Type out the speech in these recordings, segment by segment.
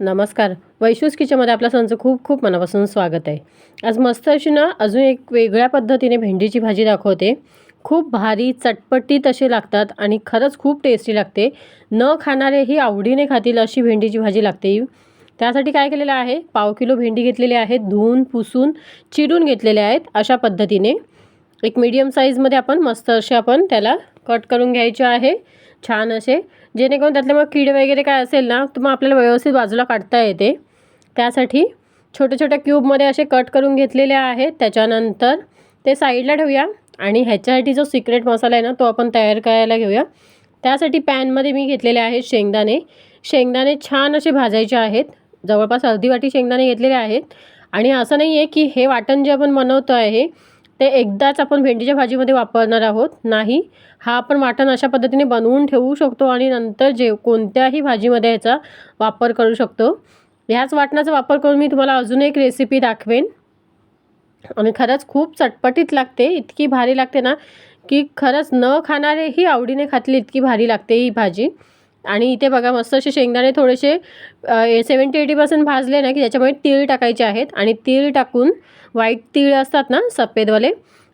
नमस्कार. वैशूस किचनमध्ये आपल्या सणचं खूप खूप मनापासून स्वागत आहे. आज मस्त अशी ना अजून एक वेगळ्या पद्धतीने भेंडीची भाजी दाखवते. खूप भारी चटपटीत असे लागतात आणि खरंच खूप टेस्टी लागते. न खाणारेही आवडीने खातील अशी भेंडीची भाजी लागते. त्यासाठी काय केलेलं आहे? पाव किलो भेंडी घेतलेली आहे धुवून पुसून चिरून घेतलेल्या आहेत अशा पद्धतीने. एक मीडियम साईजमध्ये आपण मस्त असे आपण त्याला कट करून घ्यायचे आहे. छान असे. जेणेकरून त्यातले मग कीड वगैरे काय असेल ना तर मग आपल्याला व्यवस्थित बाजूला काढता येते. त्यासाठी छोट्या छोट्या क्यूबमध्ये असे कट करून घेतलेले आहेत. त्याच्यानंतर ते साईडला ठेवूया. आणि ह्याच्यासाठी जो सिक्रेट मसाला आहे ना तो आपण तयार करायला घेऊया. त्यासाठी पॅनमध्ये मी घेतलेले आहेत शेंगदाणे. शेंगदाणे छान असे भाजायचे आहेत. जवळपास अर्धी वाटी शेंगदाणे घेतलेले आहेत. आणि असं नाही आहे की हे वाटण जे आपण बनवतो आहे ते एकदाच आपण भेंडीच्या भाजीमध्ये वापरणार आहोत. नाही हा आपण वाटण अशा पद्धतीने बनवून ठेवू शकतो आणि नंतर जे कोणत्याही भाजीमध्ये ह्याचा वापर करू शकतो. ह्याच वाटणाचा वापर करून मी तुम्हाला अजून एक रेसिपी दाखवेन. आणि खरंच खूप चटपटीत लागते इतकी भारी लागते ना की खरंच न खाणारेही आवडीने खातली इतकी भारी लागते ही भाजी. आणि इथे बघा मस्त असे शेंगदाणे थोडेसे सेवन्टी एटी पर्सेंट भाजले ना की त्याच्यामुळे तीळ टाकायचे आहेत. आणि तीळ टाकून व्हाईट तीळ असतात ना सफेदवाले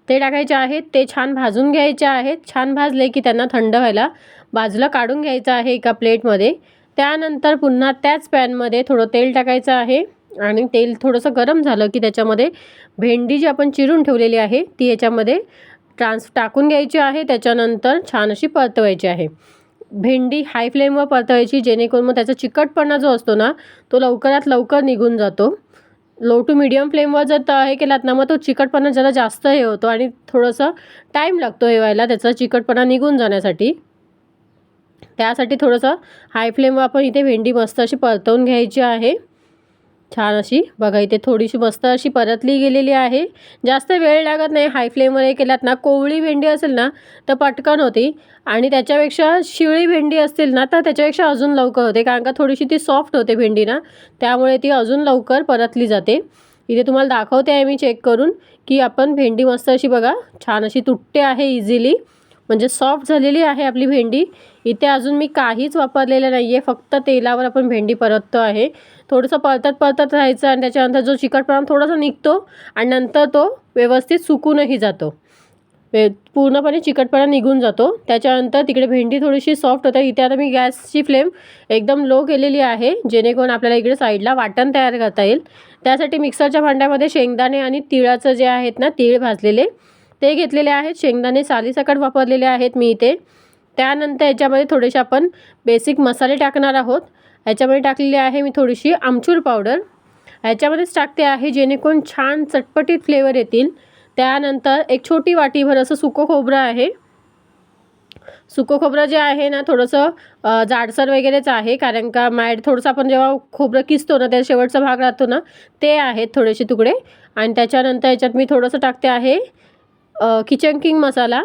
ते टाकायचे आहेत. ते छान भाजून घ्यायचे आहेत. छान भाजले की त्यांना थंड व्हायला बाजूला काढून घ्यायचं आहे एका प्लेटमध्ये. त्यानंतर पुन्हा त्याच पॅनमध्ये थोडं तेल टाकायचं आहे. आणि तेल थोडंसं गरम झालं की त्याच्यामध्ये भेंडी जी आपण चिरून ठेवलेली आहे ती याच्यामध्ये ट्रान्स टाकून घ्यायची आहे. त्याच्यानंतर छान अशी परतवायची आहे. भेंडी हाय फ्लेमवर परतवायची जेणेकरून मग त्याचा चिकटपणा जो असतो ना तो लवकरात लवकर निघून जातो. लो टू मिडियम फ्लेमवर जर त हे केलात ना मग तो चिकटपणा जरा जास्त हे होतो आणि थोडंसं टाईम लागतो हे व्हायला त्याचा चिकटपणा निघून जाण्यासाठी. त्यासाठी थोडंसं हाय फ्लेमवर आपण इथे भेंडी मस्त अशी परतवून घ्यायची आहे. छान अशी. बघा इथे थोडीशी मस्त अशी परतली गेलेली आहे. जास्त वेळ लागत नाही हाय फ्लेमवर हे केलात ना कोवळी भेंडी असेल ना तर पटकन होती. आणि त्याच्यापेक्षा शिळी भेंडी असतील ना तर त्याच्यापेक्षा अजून लवकर होते कारण का थोडीशी ती सॉफ्ट होते भेंडी ना त्यामुळे ती अजून लवकर परतली जाते. इथे तुम्हाला दाखवते आहे मी चेक करून की आपण भेंडी मस्त अशी बघा छान अशी तुटते आहे इझिली म्हणजे सॉफ्ट झालेली आहे आपली भेंडी. इथे अजून मी काहीच वापरलेलं नाही आहे फक्त तेलावर आपण भेंडी परततो आहे. थोडंसं परतत परतत राहायचं आणि त्याच्यानंतर जो चिकटपणा थोडासा निघतो आणि नंतर तो व्यवस्थित सुकूनही जातो. वे पूर्णपणे चिकटपणा निघून जातो. त्याच्यानंतर तिकडे भेंडी थोडीशी सॉफ्ट होते. इथे आता मी गॅसची फ्लेम एकदम लो केलेली आहे. जेणेकरून आपल्याला इकडे साईडला वाटण तयार करता येईल. त्यासाठी मिक्सरच्या भांड्यामध्ये शेंगदाणे आणि तिळाचं जे आहेत ना तीळ भाजलेले. ते घेतलेले आहेत. शेंगदाणे सालीसकट वापरलेले आहेत मी इथे. त्यानंतर याच्यामध्ये थोडेसे आपण बेसिक मसाले टाकणार आहोत. याच्यामध्ये टाकलेली आहे मी थोडीशी आमचूर पावडर ह्याच्यामध्येच टाकते आहे जेणेकरून छान चटपटीत फ्लेवर येतील. त्यानंतर एक छोटी वाटीभर असं सुकं खोबरं आहे. सुकं खोबरं जे आहे ना थोडंसं जाडसर वगैरेच आहे. कारण का मॅड थोडंसं आपण जेव्हा खोबरं किसतो ना त्या शेवटचा भाग राहतो ना ते आहेत थोडेसे तुकडे. आणि त्याच्यानंतर याच्यात मी थोडंसं टाकते आहे किचन किंग मसाला.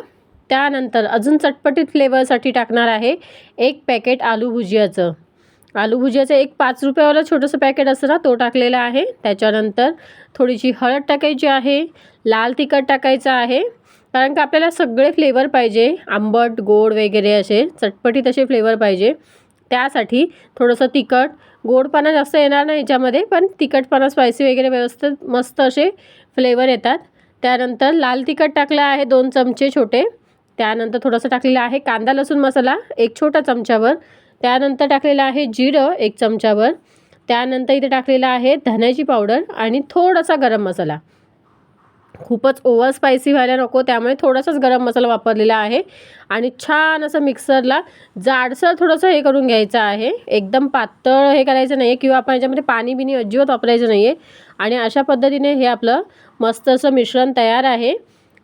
त्यानंतर अजून चटपटीत फ्लेवरसाठी टाकणार आहे एक पॅकेट आलू भुजियाचं. आलू भुजियाचं एक पाच रुपयावाला छोटंसं पॅकेट असतं ना तो टाकलेला आहे. त्याच्यानंतर थोडीशी हळद टाकायची आहे लाल तिखट टाकायचं आहे. कारण का आपल्याला सगळे फ्लेवर पाहिजे आंबट गोड वगैरे असे चटपटीत असे फ्लेवर पाहिजे. त्यासाठी थोडंसं तिखट गोडपणा जास्त येणार नाही याच्यामध्ये पण तिखटपणा स्पायसी वगैरे व्यवस्थित मस्त असे फ्लेवर येतात. त्यानंतर लाल तिखट टाकलं आहे दोन चमचे छोटे. त्यानंतर थोडंसं टाकलेलं आहे कांदा लसूण मसाला एक छोटा चमच्यावर. त्यानंतर टाकलेलं आहे जिरं एक चमच्यावर. त्यानंतर इथे टाकलेलं आहे धण्याची पावडर आणि थोडासा गरम मसाला. खूपच ओव्हर स्पायसी व्हायला नको त्यामुळे थोडासाच गरम मसाला वापरलेला आहे. आणि छान असं मिक्सरला जाडसर थोडंसं हे करून घ्यायचं आहे. एकदम पातळ हे करायचं नाही आहे किंवा आपण याच्यामध्ये पाणी बिनी अजिबात वापरायचं नाही आहे आणि अशा पद्धतीने हे आपलं मस्त असं मिश्रण तयार आहे.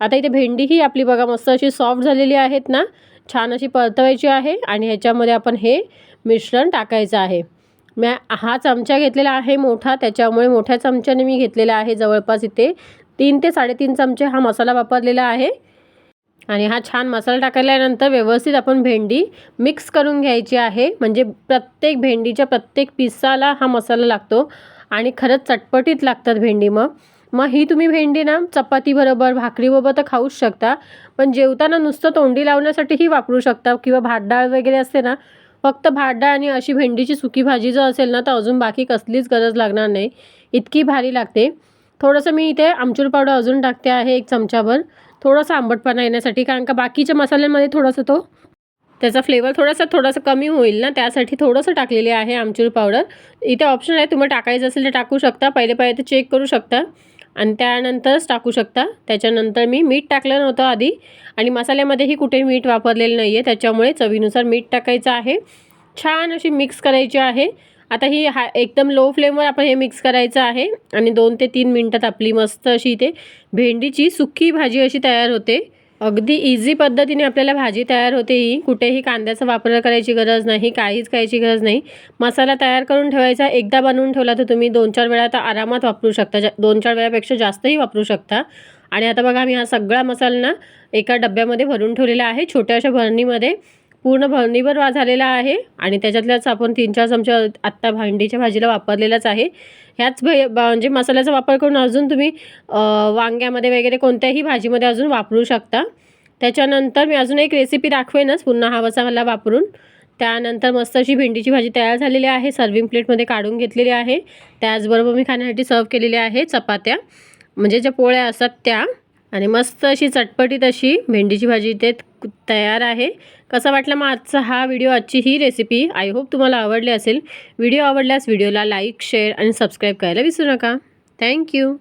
आता इथे भेंडी ही आपली बघा मस्त अशी सॉफ्ट झालेली आहेत ना. छान अशी परतवायची आहे आणि ह्याच्यामध्ये आपण हे मिश्रण टाकायचं आहे. मी हा चमचा घेतलेला आहे मोठा त्याच्यामुळे मोठ्या चमच्याने मी घेतलेला आहे जवळपास इथे तीन ते साडेतीन चमचे हा मसाला वापरलेला आहे. आणि हा छान मसाला टाकल्यानंतर व्यवस्थित आपण भेंडी मिक्स करून घ्यायची आहे. म्हणजे प्रत्येक भेंडीच्या प्रत्येक पिसाला हा मसाला लागतो आणि खरंच चटपटीत लागतात भेंडी मग. मग ही तुम्ही भेंडी ना चपातीबरोबर भाकरीबरोबर तर खाऊच शकता. पण जेवताना नुसतं तोंडी लावण्यासाठीही वापरू शकता किंवा भात डाळ वगैरे असते ना फक्त भात डाळ आणि अशी भेंडीची सुकी भाजी जर असेल ना तर अजून बाकी कसलीच गरज लागणार नाही. इतकी भारी लागते. थोडंसं मी इथे आमचूर पावडर अजून टाकते आहे एक चमचाभर. थोडंसं आंबटपणा येण्यासाठी कारण का बाकीच्या मसाल्यांमध्ये थोडंसं तो त्याचा फ्लेवर थोडासा थोडासा कमी होईल ना त्यासाठी थोडंसं टाकलेले आहे आमचूर पावडर इथे ऑप्शन आहे तुम्ही टाकायचं असेल तर टाकू शकता पहिले पहिले ते चेक करू शकता. आणि त्यानंतरच टाकू शकता. त्याच्यानंतर मी मीठ टाकलं नव्हतं आधी. आणि मसाल्यामध्येही कुठे मीठ वापरलेलं नाही आहे त्याच्यामुळे चवीनुसार मीठ टाकायचं आहे. छान अशी मिक्स करायची आहे. आता ही हा एकदम लो फ्लेमवर आपण हे मिक्स करायचं आहे. आणि दोन ते तीन मिनटात आपली मस्त अशी इथे भेंडीची सुक्की भाजी अशी तयार होते. अगदी इझी पद्धतीने आपल्याला भाजी तयार होते ही. कुठेही कांद्याचा वापर करायची गरज नाही काहीच करायची गरज नाही. मसाला तयार करून ठेवायचा. एकदा बनवून ठेवला तर तुम्ही दोन चार वेळा आता आरामात वापरू शकता. जा दोन चार वेळापेक्षा जास्तही वापरू शकता. आणि आता बघा मी हा सगळा मसाला ना एका डब्यामध्ये भरून ठेवलेला आहे. छोट्या अशा भरणीमध्ये पूर्ण भरणीभर वा झालेला आहे आणि त्याच्यातल्याच आपण तीन चार चमचा आत्ता भांडीच्या भाजीला वापरलेलाच आहे. ह्याच भे म्हणजे मसाल्याचा वापर करून अजून तुम्ही वांग्यामध्ये वगैरे कोणत्याही भाजीमध्ये अजून वापरू शकता. त्याच्यानंतर मी अजून एक रेसिपी दाखवेनच पुन्हा हा मसाला वापरून. त्यानंतर मस्त अशी भेंडीची भाजी तयार झालेली आहे सर्विंग प्लेटमध्ये काढून घेतलेली आहे. त्याचबरोबर मी खाण्यासाठी सर्व केलेल्या आहे चपात्या. म्हणजे ज्या पोळ्या असतात त्या. आणि मस्त अशी चटपटीत अशी भेंडीची भाजी इथे तयार आहे. कसा वाटला मग आजचा हा व्हिडिओ आजची ही रेसिपी आय होप तुम्हाला आवडली असेल. व्हिडिओ आवडल्यास व्हिडिओला लाईक शेअर आणि सबस्क्राईब करायला विसरू नका. थँक्यू